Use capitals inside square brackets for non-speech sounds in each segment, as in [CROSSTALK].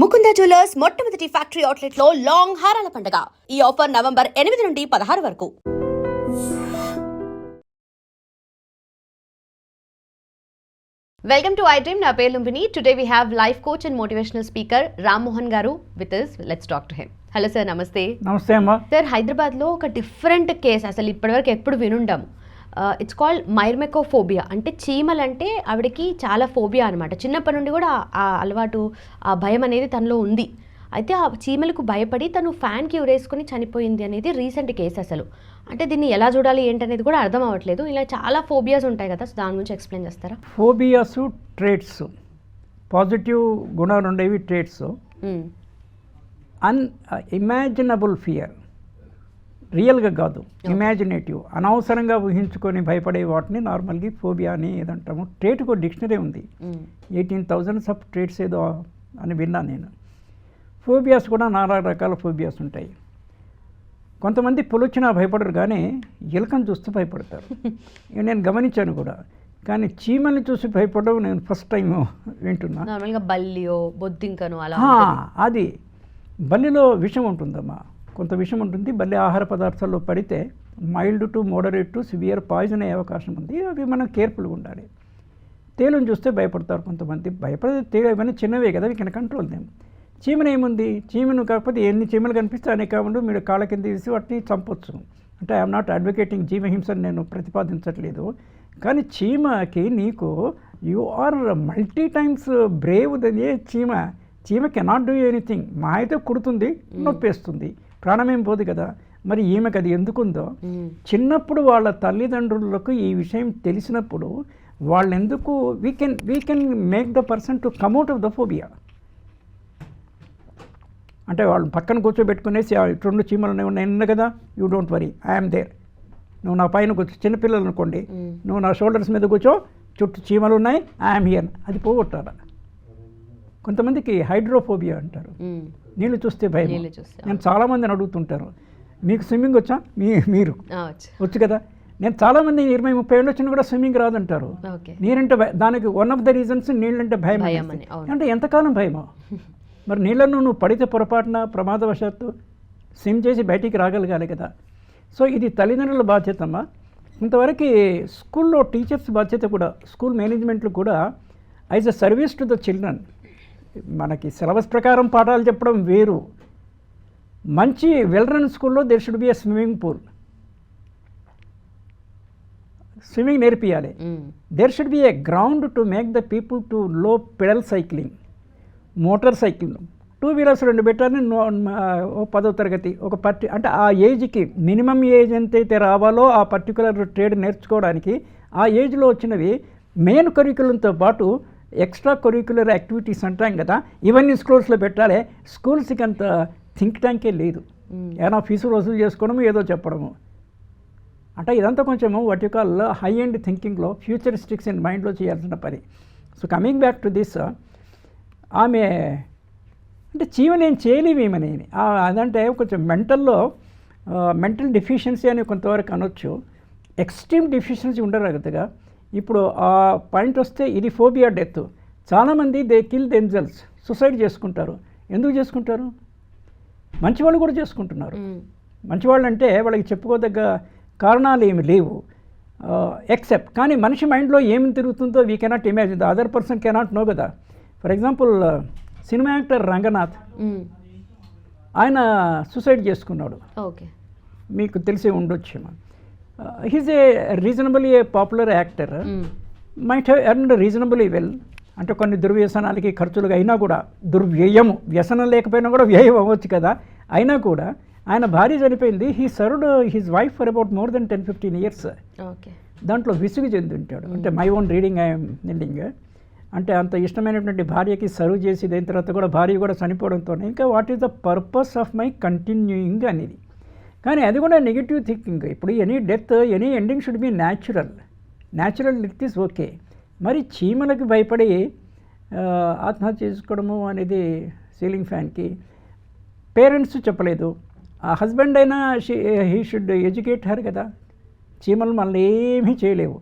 Mukunda jewellers మొట్టమొదటి factory అవుట్లెట్లో long హారాల పండుగ. ఈ ఆఫర్ నవంబర్ ఎనిమిది నుండి పదహారు వరకు. వెల్కమ్ టు ఐ డ్రీమ్ నా పేరు Lumbini. Today we have life coach and motivational speaker Ram Mohan garu with us let's talk to him hello sir నమస్తే నమస్తే అమ్మా. సార్ హైదరాబాద్లో ఒక డిఫరెంట్ కేస్ అసలు ఇప్పటివరకు ఎప్పుడు వినుండాము. ఇట్స్ కాల్డ్ మైర్మెకోఫోబియా అంటే చీమలు అంటే ఆవిడకి చాలా ఫోబియా అనమాట చిన్నప్పటి నుండి కూడా ఆ- అలవాటు ఆ భయం అనేది తనలో ఉంది. అయితే ఆ చీమలకు భయపడి తను ఫ్యాన్కి ఉరేసుకొని చనిపోయింది అనేది రీసెంట్ కేసు అసలు. అంటే దీన్ని ఎలా చూడాలి ఏంటనేది కూడా అర్థం అవ్వట్లేదు. ఇలా చాలా ఫోబియాస్ ఉంటాయి కదా దాని గురించి ఎక్స్ప్లెయిన్ చేస్తారా? Phobias traits. పాజిటివ్ గుణాలు ఉండేవి ట్రేట్స్. అన్ ఇమాజినబుల్ ఫియర్. రియల్గా కాదు. ఇమాజినేటివ్. అనవసరంగా ఊహించుకొని భయపడే వాటిని నార్మల్గా ఫోబియా అని ఏదంటాము. ట్రేట్కు డిక్షనరీ ఉంది. ఎయిటీన్ థౌజండ్స్ ఆఫ్ ట్రేట్స్ ఏదో అని విన్నాను నేను. ఫోబియాస్ కూడా నానా రకాల ఫోబియాస్ ఉంటాయి. కొంతమంది పులొచ్చినా భయపడరు కానీ ఎలుకను చూస్తూ భయపడతారు. [LAUGHS] నేను గమనించాను కూడా. కానీ చీమల్ని చూసి భయపడడం నేను ఫస్ట్ టైం వింటున్నా. నార్మల్గా బల్లియో బొద్దింకను అలా. అది బల్లిలో విషం ఉంటుందమ్మా. కొంత విషయం ఉంటుంది. భలే ఆహార పదార్థాల్లో పడితే mild to moderate to severe poison అయ్యే అవకాశం ఉంది. అవి మనం కేర్ఫుల్గా ఉండాలి. తేలుని చూస్తే భయపడతారు కొంతమంది. భయపడే తేలు ఇవన్నీ చిన్నవే కదా వీ కెన్ కంట్రోల్ దేం చీమను ఏముంది? చీమను కాకపోతే ఎన్ని చీమలు కనిపిస్తే అనే కాకుండా మీరు కాళ్ళ కింద తీసి వాటిని చంపొచ్చు. అంటే ఐఎమ్ నాట్ అడ్వకేటింగ్ జీవహింసను నేను ప్రతిపాదించట్లేదు. కానీ చీమకి నీకు you are multi times brave దనే చీమ. చీమ కెనాట్ డూ ఎనీథింగ్. మా అయితే కుడుతుంది నొప్పేస్తుంది. ప్రాణమేం పోదు కదా. మరి ఈమెకు అది ఎందుకుందో. చిన్నప్పుడు వాళ్ళ తల్లిదండ్రులకు ఈ విషయం తెలిసినప్పుడు వాళ్ళు ఎందుకు we can we can make the person to come out of the phobia అంటే వాళ్ళు పక్కన కూర్చోబెట్టుకునేసి "ఆ, రెండు చీమలు ఉన్నాయి, కదా you don't worry I'm there నువ్వు నా పైన కూర్చో చిన్నపిల్లలు అనుకోండి. నువ్వు నా షోల్డర్స్ మీద కూర్చో చుట్టూ చీమలు ఉన్నాయి ఐఎమ్ హియర్ అది పోగొట్టాలి. కొంతమందికి హైడ్రోఫోబియా అంటారు. నీళ్ళు చూస్తే భయం నేను చాలామందిని అడుగుతుంటారు. మీకు స్విమ్మింగ్ వచ్చా? మీ మీరు. వచ్చు. కదా? నేను చాలామంది ఇరవై ముప్పై ఏళ్ళు వచ్చినా కూడా స్విమ్మింగ్ రాదంటారు. నీరంటే దానికి వన్ ఆఫ్ ద రీజన్స్ నీళ్ళంటే భయం. అంటే ఎంతకాలం భయమో? [LAUGHS] మరి నీళ్ళను నువ్వు పడితే పొరపాటున ప్రమాదవశాత్తు స్విమ్ చేసి బయటికి రాగలగాలి కదా. సో ఇది తల్లిదండ్రుల బాధ్యతమ్మా ఇంతవరకు స్కూల్లో టీచర్స్ బాధ్యత కూడా స్కూల్ మేనేజ్మెంట్లు కూడా as a service to the children మనకి సిలబస్ ప్రకారం పాఠాలు చెప్పడం వేరు. మంచి వెల్ రన్ స్కూల్లో there should be a swimming pool swimming నేర్పియాలి. There should be a ground to make the people to లో pedal cycling motor cycling two wheelers రెండు పెట్టాలని పదో తరగతి ఒక పర్టి అంటే ఆ ఏజ్కి మినిమం ఏజ్ ఎంతైతే రావాలో ఆ పర్టికులర్ ట్రేడ్ నేర్చుకోవడానికి ఆ ఏజ్లో వచ్చినవి మెయిన్ కరికులంతో పాటు ఎక్స్ట్రా కరిక్యులర్ యాక్టివిటీస్ అంటాం కదా ఇవన్నీ స్కూల్స్లో పెట్టాలి. స్కూల్స్కి అంత థింక్ ట్యాంకే లేదు. ఏమైనా ఫీజులు వసూలు చేసుకోవడము ఏదో చెప్పడము. అంటే ఇదంతా కొంచెము what you call high and థింకింగ్లో futuristics in మైండ్లో చేయాల్సిన పని. So coming back to this ఆమె అంటే చీమని ఏం చేయలేము ఈమెని ఆ, అదంటే కొంచెం మెంటల్లో మెంటల్ డెఫిషియన్సీ అని కొంతవరకు అనొచ్చు. ఎక్స్ట్రీమ్ డెఫిషియన్సీ ఉండరాగతగా ఇప్పుడు ఆ పాయింట్ వస్తే ఇది ఫోబియా డెత్. చాలామంది దే కిల్ దెమ్సెల్స్ సుసైడ్ చేసుకుంటారు. ఎందుకు చేసుకుంటారు? మంచివాళ్ళు కూడా చేసుకుంటున్నారు. మంచివాళ్ళు అంటే వాళ్ళకి చెప్పుకోదగ్గ కారణాలు ఏమి లేవు. ఎక్సెప్ట్ కానీ మనిషి మైండ్లో ఏమి తిరుగుతుందో we cannot imagine the other person cannot know కదా. For example cinema actor Ranganath. ఆయన సూసైడ్ చేసుకున్నాడు. ఓకే. మీకు తెలిసే ఉండొచ్చు he's a reasonably a popular actor. Might have earned reasonably well అంటే కొన్ని దుర్వ్యసనాలకి ఖర్చులుగా అయినా కూడా దుర్వ్యయము వ్యసనం లేకపోయినా కూడా వ్యయం అవ్వచ్చు కదా. అయినా కూడా ఆయన భార్య చనిపోయింది. He served his wife for about more than ten fifteen years okay దాంట్లో విసుగు చెంది ఉంటాడు అంటే my own reading I'm ending అంటే అంత ఇష్టమైనటువంటి భార్యకి సర్వ్ చేసి దాని తర్వాత కూడా భార్య కూడా చనిపోవడంతో ఇంకా what is the purpose of my continuing అనేది? కానీ అది కూడా నెగిటివ్ థింకింగ్ ఇప్పుడు any death any ending should be natural natural death is okay మరి చీమలకు భయపడి ఆత్మహత్య చేసుకోవడము అనేది సీలింగ్ ఫ్యాన్కి పేరెంట్స్ చెప్పలేదు. ఆ హస్బెండ్ అయినా హీ షుడ్ ఎడ్యుకేట్ హర్ కదా. చీమలు మనల్ని ఏమీ చేయలేవు.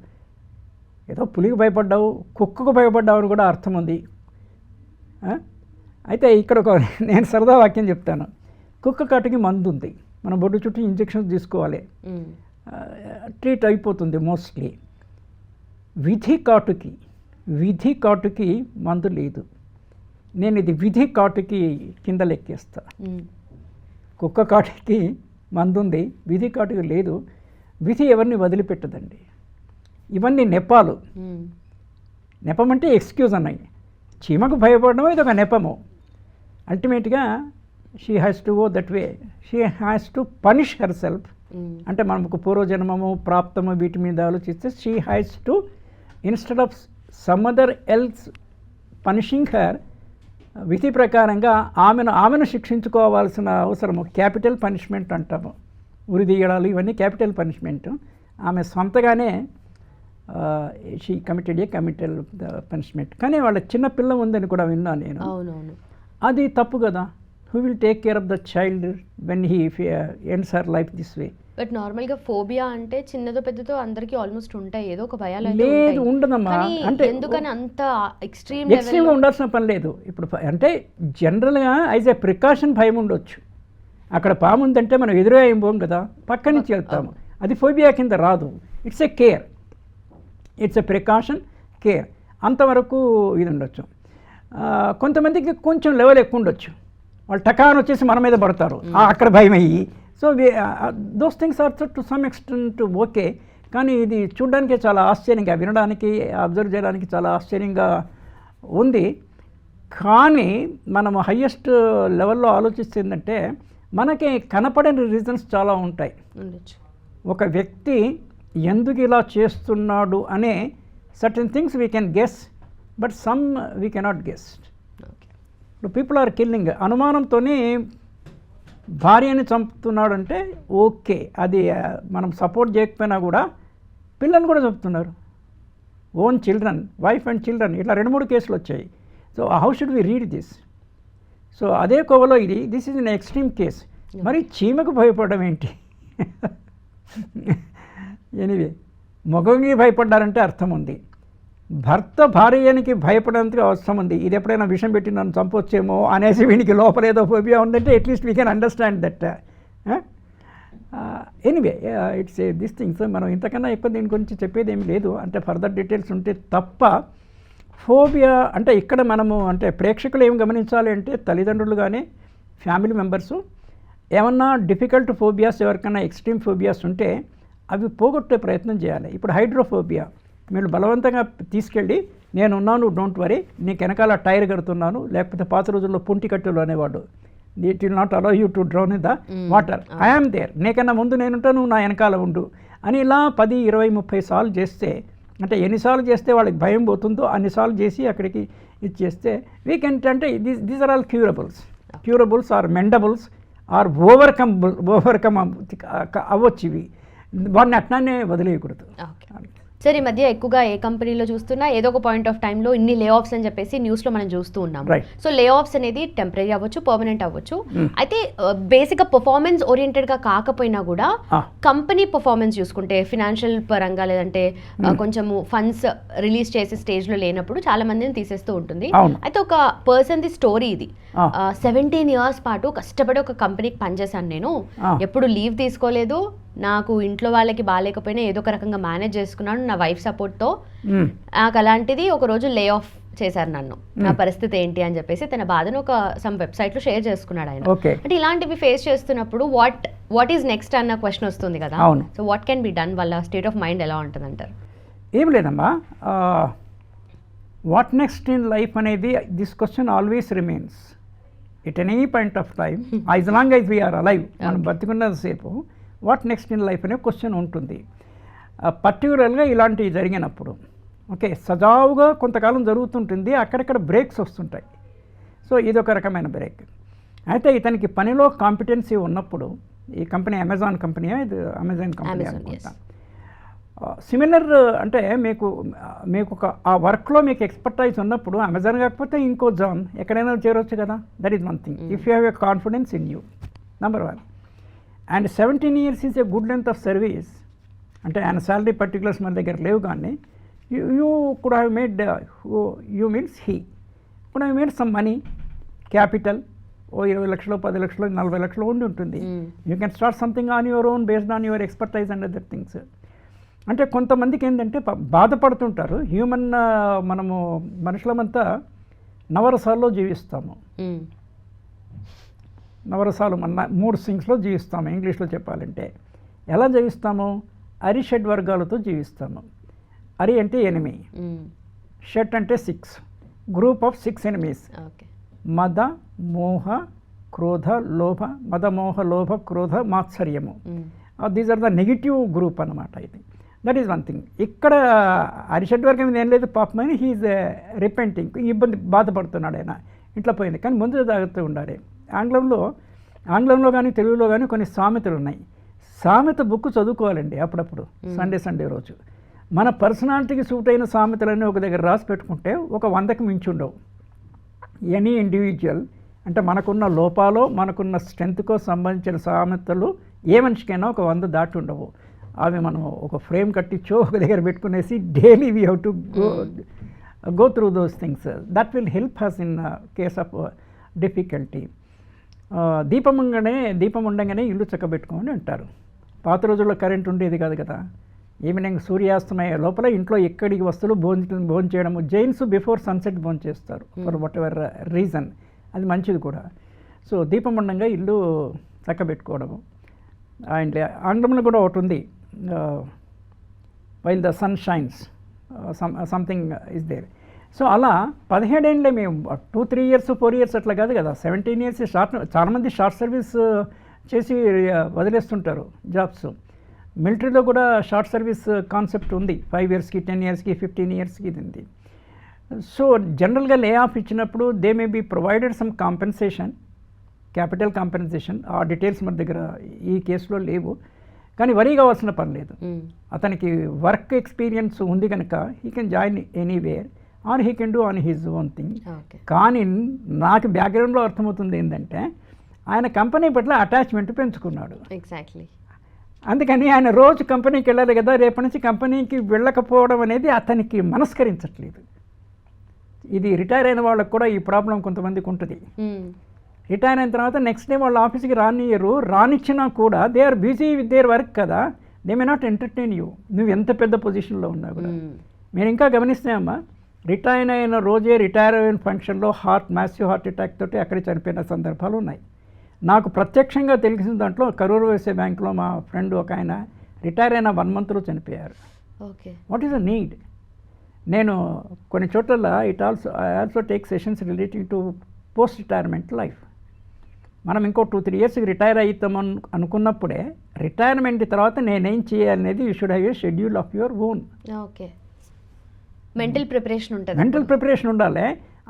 ఏదో పులికి భయపడ్డావు కుక్కకు భయపడ్డావు అని కూడా అర్థం ఉంది. అయితే ఇక్కడ ఒక [LAUGHS] నేను సరదా వాక్యం చెప్తాను. కుక్క కాటుకి మందు ఉంది. మనం బొడ్డు చుట్టూ ఇంజెక్షన్స్ తీసుకోవాలి. ట్రీట్ అయిపోతుంది మోస్ట్లీ. విధి కాటుకి విధి కాటుకి మందు లేదు. నేను ఇది విధి కాటుకి కింద లెక్కేస్తా. కుక్క కాటుకి మందు ఉంది విధి కాటుకి లేదు. విధి ఎవరిని వదిలిపెట్టదండి. ఇవన్నీ నెపాలు. నెపం అంటే ఎక్స్క్యూజ్ అన్నాయి చీమకు భయపడడం ఇది ఒక నెపము అల్టిమేట్గా she has to go that way she has to punish herself. అంటే మనకు పూర్వజన్మము ప్రాప్తము వీటి మీద ఆలోచిస్తే she has to instead of some other else punishing her విధి ప్రకారంగా ఆమెను ఆమెను శిక్షించుకోవాల్సిన అవసరము. క్యాపిటల్ పనిష్మెంట్ అంటాము. ఉరి తీయడాలు ఇవన్నీ క్యాపిటల్ పనిష్మెంట్ ఆమె సొంతగానే she committed a committal punishment కానీ వాళ్ళ చిన్న పిల్ల ఉందని కూడా విన్నాను నేను. అది తప్పు కదా. Who will take care of the child when he ends her life this way but నార్మల్గా ఫోబియా అంటే చిన్నదో పెద్దదో అందరికీ ఆల్మోస్ట్ ఉంటాయి. ఏదో ఒక భయాలు లేదు. ఉండదమ్మా. అంటే ఎందుకని అంత ఎక్స్ట్రీమ్ ఎక్స్ట్రీమ్గా ఉండాల్సిన పని లేదు. ఇప్పుడు అంటే జనరల్గా యాజ్ ఏ ప్రికాషన్ భయం ఉండొచ్చు. అక్కడ పాము ఉందంటే మనం ఎదురుగా ఏం పోం కదా? పక్క నుంచి వెళ్తాము. అది ఫోబియా కింద రాదు. It's a care it's a precaution care అంతవరకు ఇది ఉండొచ్చు. కొంతమందికి కొంచెం లెవెల్ ఎక్కువ ఉండొచ్చు. వాళ్ళు టకాన్ వచ్చేసి మన మీద పడతారు. అక్కడ భయం అయ్యి so those things are to some extent okay కానీ ఇది చూడడానికి చాలా ఆశ్చర్యంగా వినడానికి అబ్జర్వ్ చేయడానికి చాలా ఆశ్చర్యంగా ఉంది. కానీ మనం హయ్యెస్ట్ లెవెల్లో ఆలోచిస్తుందంటే మనకి కనపడని రీజన్స్ చాలా ఉంటాయి. ఒక వ్యక్తి ఎందుకు ఇలా చేస్తున్నాడు అనే certain things we can guess but some we cannot guess okay ఇప్పుడు పీపుల్ ఆర్ కిల్లింగ్ అనుమానంతోనే భార్యని చంపుతున్నాడు అంటే ఓకే. అది మనం సపోర్ట్ చేయకపోయినా కూడా పిల్లల్ని కూడా చంపుతున్నారు. Own children wife and children ఇట్లా రెండు మూడు కేసులు వచ్చాయి. So how should we read this so అదే కోవలో ఇది this is an extreme case మరి చీమకు భయపడడం ఏంటి? [LAUGHS] ఎనివే మగంగి భయపడ్డారంటే అర్థం ఉంది. భర్త భార్యనికి భయపడేందుకు అవసరం ఉంది. ఇది ఎప్పుడైనా విషం పెట్టి నన్ను చంపొచ్చేమో అనేసి వీనికి లోపల ఏదో ఫోబియా ఉందంటే at least we can understand that anyway it's a this things మనం ఇంతకన్నా ఎక్కువ దీని గురించి చెప్పేది ఏమి లేదు. అంటే ఫర్దర్ డీటెయిల్స్ ఉంటే తప్ప ఫోబియా అంటే ఇక్కడ మనము అంటే ప్రేక్షకులు ఏం గమనించాలి అంటే తల్లిదండ్రులు కానీ ఫ్యామిలీ మెంబర్సు ఏమన్నా డిఫికల్ట్ ఫోబియాస్ ఎవరికైనా ఎక్స్ట్రీమ్ ఫోబియాస్ ఉంటే అవి పోగొట్టే ప్రయత్నం చేయాలి. ఇప్పుడు హైడ్రోఫోబియా మీరు బలవంతంగా తీసుకెళ్ళి నేను ఉన్నాను డోంట్ వరీ నీకు వెనకాల టైర్ కడుతున్నాను లేకపోతే పాత రోజుల్లో పుంటి కట్టులు అనేవాడు it will not allow you to drown in the water I am there నీకన్నా ముందు నేనుంటాను నా వెనకాల ఉండు. అని ఇలా పది ఇరవై ముప్పై సార్లు చేస్తే అంటే ఎన్నిసార్లు చేస్తే వాళ్ళకి భయం పోతుందో అన్నిసార్లు చేసి అక్కడికి ఇది చేస్తే వీకెంట్ అంటే these these are all curables curables are mendables are overcome overcome అవ్వచ్చు ఇవి వాడిని అట్లానే వదిలేయకూడదు. ఓకే సార్ ఈ మధ్య ఎక్కువగా ఏ కంపెనీలో చూస్తున్నా ఏదో ఒక పాయింట్ ఆఫ్ టైంలో ఇన్ని లే ఆఫ్స్ అని చెప్పేసి న్యూస్లో మనం చూస్తూ ఉన్నాం. సో లే ఆఫ్స్ అనేది టెంపరీ అవ్వచ్చు పర్మనెంట్ అవ్వచ్చు Mm. అయితే బేసిక్గా పర్ఫార్మెన్స్ ఓరియంటెడ్గా కాకపోయినా కూడా. కంపెనీ పర్ఫార్మెన్స్ చూసుకుంటే ఫినాన్షియల్ పరంగా లేదంటే ఆ, కొంచెము ఫండ్స్ రిలీజ్ చేసే స్టేజ్లో లేనప్పుడు చాలా మందిని తీసేస్తూ ఉంటుంది. అయితే ఒక పర్సన్ది స్టోరీ ఇది. సెవెంటీన్ ఇయర్స్ పాటు కష్టపడి ఒక కంపెనీకి పనిచేశాను నేను. ఎప్పుడు లీవ్ తీసుకోలేదు నాకు ఇంట్లో వాళ్ళకి బాగాలేకపోయినా ఏదో ఒక రకంగా మేనేజ్ చేసుకున్నాను నా వైఫ్ సపోర్ట్తో నాకు అలాంటిది ఒక రోజు లే ఆఫ్ చేశారు నన్ను. నా పరిస్థితి ఏంటి అని చెప్పేసి తన బాధను ఒక సమ్ వెబ్సైట్లో షేర్ చేసుకున్నాడు ఆయన. అంటే ఇలాంటివి ఫేస్ చేస్తున్నప్పుడు వాట్ వాట్ ఈజ్ నెక్స్ట్ అన్న క్వశ్చన్ వస్తుంది కదా. So what can be done వాళ్ళ స్టేట్ ఆఫ్ మైండ్ ఎలా ఉంటుంది అంటారు ఏం లేదమ్మా. వాట్ నెక్స్ట్ ఇన్ లైఫ్ అనేది this question always remains it any point of time as long as we are alive మనం బతికున్నంతసేపు వాట్ నెక్స్ట్ ఇన్ లైఫ్ అనే క్వశ్చన్ ఉంటుంది. పర్టికులర్గా ఇలాంటివి జరిగినప్పుడు ఓకే సజావుగా కొంతకాలం జరుగుతుంటుంది అక్కడక్కడ బ్రేక్స్ వస్తుంటాయి. సో ఇది ఒక రకమైన బ్రేక్. అయితే ఇతనికి పనిలో కాంపిటెన్సీ ఉన్నప్పుడు ఈ కంపెనీ అమెజాన్ కంపెనీ ఇది అమెజాన్ కంపెనీ అనుకుంటా. సిమిలర్ అంటే మీకు మీకు ఒక ఆ వర్క్లో మీకు ఎక్స్పర్టైజ్ ఉన్నప్పుడు అమెజాన్ కాకపోతే ఇంకో జాన్ ఎక్కడైనా చేరొచ్చు కదా? That is one thing. If you have a confidence in you number one and seventeen years is a good length of service అంటే ఆయన శాలరీ పర్టికులర్స్ మన దగ్గర లేవు కానీ you could have made you means he could have made some money capital ఓ ఇరవై లక్షలు పది లక్షలు నలభై లక్షలు ఉండి ఉంటుంది. You can start something on your own based on your expertise and other things అంటే కొంతమందికి ఏంటంటే బాధపడుతుంటారు. హ్యూమన్ మనము మనుషులమంతా నవరసాల్లో జీవిస్తాము. మ్మ్. నవరసాలు మన మూడు సింగ్స్లో జీవిస్తాము. ఇంగ్లీష్లో చెప్పాలంటే ఎలా జీవిస్తాము? అరి షడ్ వర్గాలతో జీవిస్తాము. అరి అంటే ఎనిమి. షట్ అంటే six. Group of six enemies. మద మోహ క్రోధ లోభ. మద మోహ లోభ క్రోధ మాత్సర్యము. These are the negative group అనమాట ఇది. దట్ ఈస్ వన్ థింగ్ ఇక్కడ అరిషడ్ వర్గం ఏం లేదు పాపమని హీఈస్ రిపెంటింగ్ ఇబ్బంది బాధపడుతున్నాడు ఆయన. ఇంట్లో పోయింది. కానీ ముందు జాగ్రత్త ఉండాలి. ఆంగ్లంలో ఆంగ్లంలో కానీ తెలుగులో కానీ కొన్ని సామెతలు ఉన్నాయి. సామెత బుక్ చదువుకోవాలండి అప్పుడప్పుడు సండే సండే రోజు. మన పర్సనాలిటీకి సూట్ అయిన సామెతలన్నీ ఒక దగ్గర రాసి పెట్టుకుంటే ఒక వందకి మించి ఉండవు. ఎనీ ఇండివిజువల్ అంటే మనకున్న లోపాలో మనకున్న స్ట్రెంత్కో సంబంధించిన సామెతలు ఏ మనిషికైనా ఒక వంద దాటి ఉండవు. అవి మనం ఒక ఫ్రేమ్ కట్టించో ఒక దగ్గర పెట్టుకునేసి daily we have to go go through those things. That will help us in case of difficulty. దీపం ఉండగానే దీపం ఉండగానే ఇల్లు చక్కబెట్టుకోమని అంటారు. పాత రోజుల్లో కరెంట్ ఉండేది కాదు కదా. ఈవినింగ్ సూర్యాస్తమయ లోపల ఇంట్లో ఎక్కడికి వస్తువులు భోజనం భోజనం చేయడము జైన్స్ బిఫోర్ సన్సెట్ భోజనం చేస్తారు ఫర్ వాట్ ఎవర్ రీజన్. అది మంచిది కూడా. సో దీపం ఉండగా ఇల్లు చక్కబెట్టుకోవడము. అండ్ ఆంగ్లంలో కూడా ఒకటి ఉంది. While the sun shines something is there so అలా పదిహేడేళ్ళే మేము two three years four years అట్లా కాదు కదా సెవెంటీన్ ఇయర్స్ షార్ట్ చాలామంది షార్ట్ సర్వీస్ చేసి వదిలేస్తుంటారు జాబ్స్. మిలిటరీలో కూడా షార్ట్ సర్వీస్ కాన్సెప్ట్ ఉంది ఫైవ్ ఇయర్స్కి టెన్ ఇయర్స్కి ఫిఫ్టీన్ ఇయర్స్కి ఇది ఉంది సో జనరల్గా లే ఆఫ్ ఇచ్చినప్పుడు they may be provided some compensation capital compensation ఆ డీటెయిల్స్ మన దగ్గర ఈ కేసులో లేవు. కానీ వరీ కావాల్సిన పని లేదు. మ్మ్. అతనికి వర్క్ ఎక్స్పీరియన్స్ ఉంది కనుక he can join anywhere or he can do on his own thing. కానీ నాకు బ్యాక్గ్రౌండ్లో అర్థమవుతుంది ఏంటంటే ఆయన కంపెనీ పట్ల అటాచ్మెంట్ పెంచుకున్నాడు. ఎగ్జాక్ట్లీ అందుకని ఆయన రోజు కంపెనీకి వెళ్ళాలి కదా రేపటి నుంచి కంపెనీకి వెళ్ళకపోవడం అనేది అతనికి మనస్కరించట్లేదు. ఇది రిటైర్ అయిన వాళ్ళకు కూడా ఈ ప్రాబ్లం కొంతమందికి ఉంటుంది. మ్మ్. రిటైర్ అయిన తర్వాత నెక్స్ట్ డే వాళ్ళ ఆఫీస్కి రానియరు రానిచ్చినా కూడా they are busy with their work కదా they may not entertain you. నువ్వు ఎంత పెద్ద పొజిషన్లో ఉన్నా కూడా. మ్మ్. మీరు ఇంకా గమనిస్తే అమ్మా రిటైర్ అయిన రోజే రిటైర్ అయిన ఫంక్షన్లో హార్ట్ మ్యాసివ్ హార్ట్ అటాక్ తోటి అక్కడే చనిపోయిన సందర్భాలు ఉన్నాయి. నాకు ప్రత్యక్షంగా తెలిసిన దాంట్లో కరూరు వేసే బ్యాంకులో మా ఫ్రెండ్ ఒక ఆయన రిటైర్ అయిన వన్ మంత్లో చనిపోయారు. Okay. What is a need నేను కొన్ని చోట్ల it also I also take sessions relating to post retirement life మనం ఇంకో టూ త్రీ ఇయర్స్కి రిటైర్ అవుతాం అను అనుకున్నప్పుడే రిటైర్మెంట్ తర్వాత నేనేం చేయాలనేది you should have a schedule of your own okay. Mental preparation ఉంటుంది మెంటల్ ప్రిపరేషన్ ఉండాలి.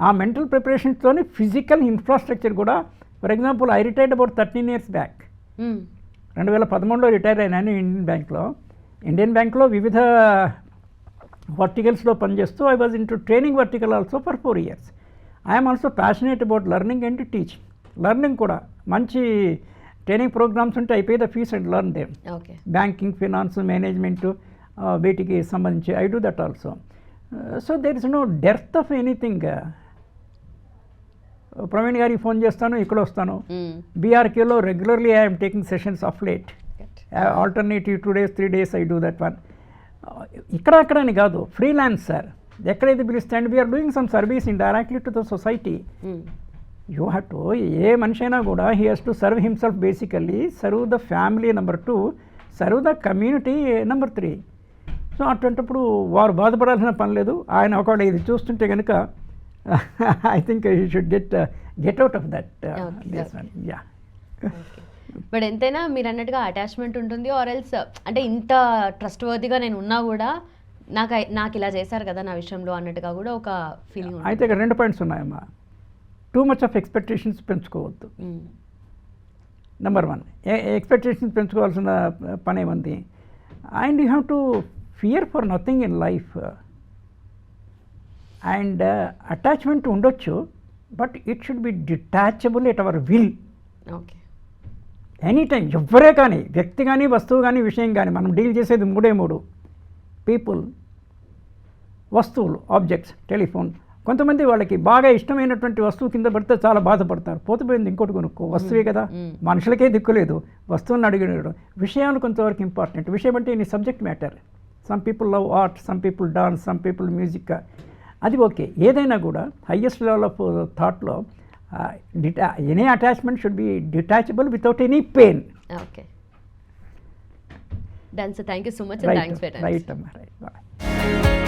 ఆ మెంటల్ ప్రిపరేషన్తోనే ఫిజికల్ ఇన్ఫ్రాస్ట్రక్చర్ కూడా for example I retired about thirteen years back. రెండు వేల పదమూడులో రిటైర్ అయినాను ఇండియన్ బ్యాంక్లో ఇండియన్ బ్యాంక్లో వివిధ వర్టికల్స్లో పనిచేస్తూ I was in to training vertical also for four years I'm also passionate about learning and teaching learning కూడా మంచి ట్రైనింగ్ ప్రోగ్రామ్స్ ఉంటే అయిపోయి the fees and learn them okay banking finance management వీటికి సంబంధించి I do that also so there is no dearth of anything Praveen garu phone చేస్తాను ఇక్కడ వస్తాను. బీఆర్కేలో regularly I'm taking sessions of late. Alternative two days three days I do that one ఇక్కడ అక్కడ అని కాదు freelancer ఎక్కడైతే పిలిస్తే and we're doing some service in directly to the society. You have to a మనిషి అయినా కూడా he has to serve himself basically serve the family number two serve the community number three so అటువంటిప్పుడు వారు బాధపడాల్సిన పని లేదు. ఆయన ఒకవేళ ఇది చూస్తుంటే కనుక I think you should get get out of that yeah but ఎంతైనా మీరు అన్నట్టుగా అటాచ్మెంట్ ఉంటుంది ఆర్ ఎల్స్ అంటే ఇంత ట్రస్ట్ వర్తీగా నేను ఉన్నా కూడా నాకు నాకు ఇలా చేశారు కదా నా విషయంలో అన్నట్టుగా కూడా ఒక ఫీలింగ్ అయితే ఇక్కడ రెండు పాయింట్స్ ఉన్నాయమ్మా. టూ మచ్ ఆఫ్ ఎక్స్పెక్టేషన్స్ పెంచుకోవద్దు. నెంబర్ వన్ ఎక్స్పెక్టేషన్స్ పెంచుకోవాల్సిన పని ఏముంది and you have to fear for nothing in life and attachment ఉండొచ్చు but it should be detachable at our will okay any time ఎవ్వరే కానీ వ్యక్తి కానీ వస్తువు కానీ విషయం కానీ మనం డీల్ చేసేది మూడే మూడు. పీపుల్ వస్తువులు ఆబ్జెక్ట్స్ టెలిఫోన్ కొంతమంది వాళ్ళకి బాగా ఇష్టమైనటువంటి వస్తువు కింద పడితే చాలా బాధపడతారు. పోతే ఇంకోటి కొనుక్కో. వస్తువే కదా. మనుషులకే దిక్కులేదు వస్తువుని అడిగినడం. విషయాలు కొంతవరకు ఇంపార్టెంట్ విషయం అంటే నీ subject matter some people love art some people dance some people music అది ఓకే. ఏదైనా కూడా హయ్యెస్ట్ లెవెల్ ఆఫ్ థాట్లో theta any attachment should be detachable without any pain okay done sir thank you so much right thanks for right అమ్మా right bye